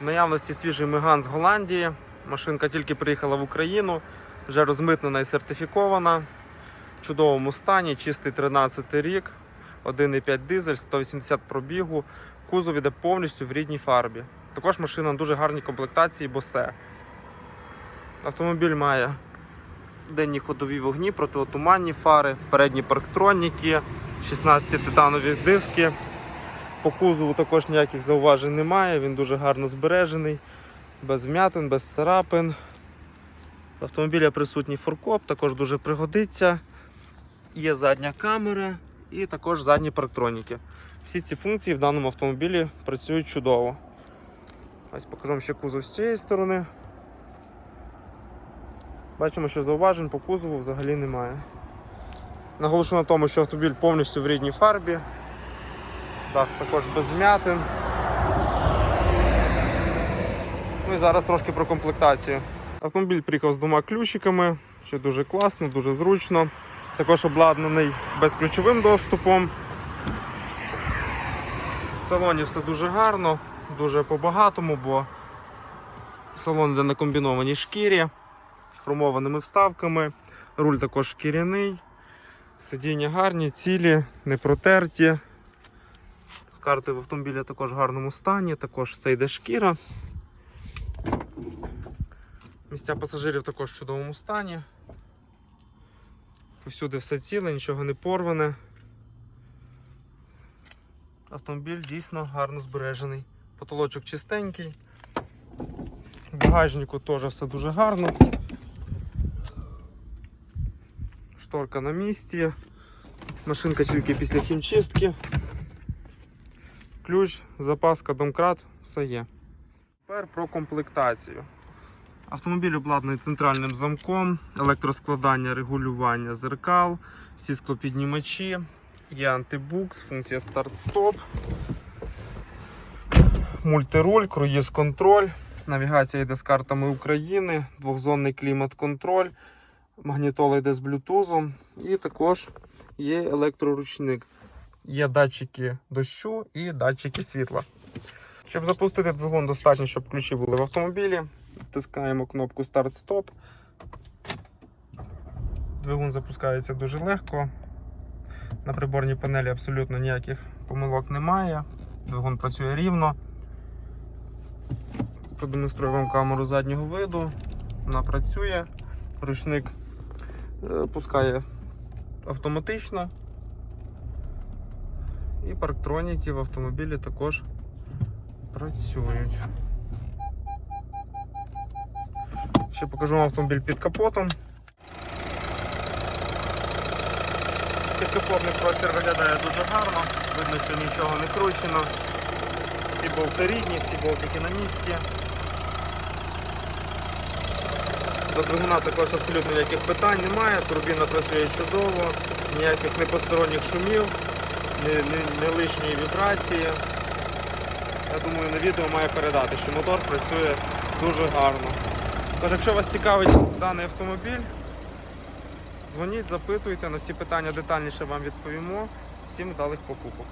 Наявності свіжий Меган з Голландії. Машинка тільки приїхала в Україну, вже розмитнена і сертифікована. В чудовому стані, чистий 13 рік, 1,5 дизель, 180 пробігу. Кузов іде повністю в рідній фарбі. Також машина на дуже гарній комплектації Bose. Автомобіль має денні ходові вогні, противотуманні фари, передні парктроніки, 16 титанові диски. По кузову також ніяких зауважень немає, він дуже гарно збережений, без вмятин, без царапин. В автомобіля присутній форкоп, також дуже пригодиться. Є задня камера і також задні парктроніки. Всі ці функції в даному автомобілі працюють чудово. Ось покажу вам ще кузов з цієї сторони. Бачимо, що зауважень по кузову взагалі немає. Наголошую на тому, що автомобіль повністю в рідній фарбі. Дах також без вмятин. Ну і зараз трошки про комплектацію. Автомобіль приїхав з двома ключиками, що дуже класно, дуже зручно. Також обладнаний безключовим доступом. В салоні все дуже гарно, дуже по-багатому, бо салон йде на комбінованій шкірі з хромованими вставками. Руль також шкіряний. Сидіння гарні, цілі, не протерті. Карти в автомобілі також в гарному стані, також це йде шкіра. Місця пасажирів також в чудовому стані. Повсюди все ціле, нічого не порване. Автомобіль дійсно гарно збережений. Потолочок чистенький. В багажнику теж все дуже гарно. Шторка на місці. Машинка тільки після хімчистки. Ключ, запаска, домкрат, все є. Тепер про комплектацію. Автомобіль обладнаний центральним замком, електроскладання, регулювання зеркал, всі склопіднімачі, є антибукс, функція старт-стоп, мультируль, круїз-контроль, навігація йде з картами України, двохзонний клімат-контроль, магнітола йде з блютузом і також є електроручник. Є датчики дощу і датчики світла. Щоб запустити двигун, достатньо, щоб ключі були в автомобілі. Втискаємо кнопку старт-стоп. Двигун запускається дуже легко. На приборній панелі абсолютно ніяких помилок немає. Двигун працює рівно. Продемонструю вам камеру заднього виду. Вона працює. Ручник е, пускає автоматично. І парктроніки в автомобілі також працюють. Ще покажу вам автомобіль під капотом. Підкапотний простір виглядає дуже гарно, видно, що нічого не кручено. Всі болти рідні, всі болтики на місці. До двигуна також абсолютно ніяких питань немає, турбіна працює чудово, ніяких непосторонніх шумів, не, не, не лишньої вібрації. Я думаю, на відео має передати, що мотор працює дуже гарно. Тож, якщо вас цікавить даний автомобіль, дзвоніть, запитуйте, на всі питання детальніше вам відповімо. Всім вдалих покупок.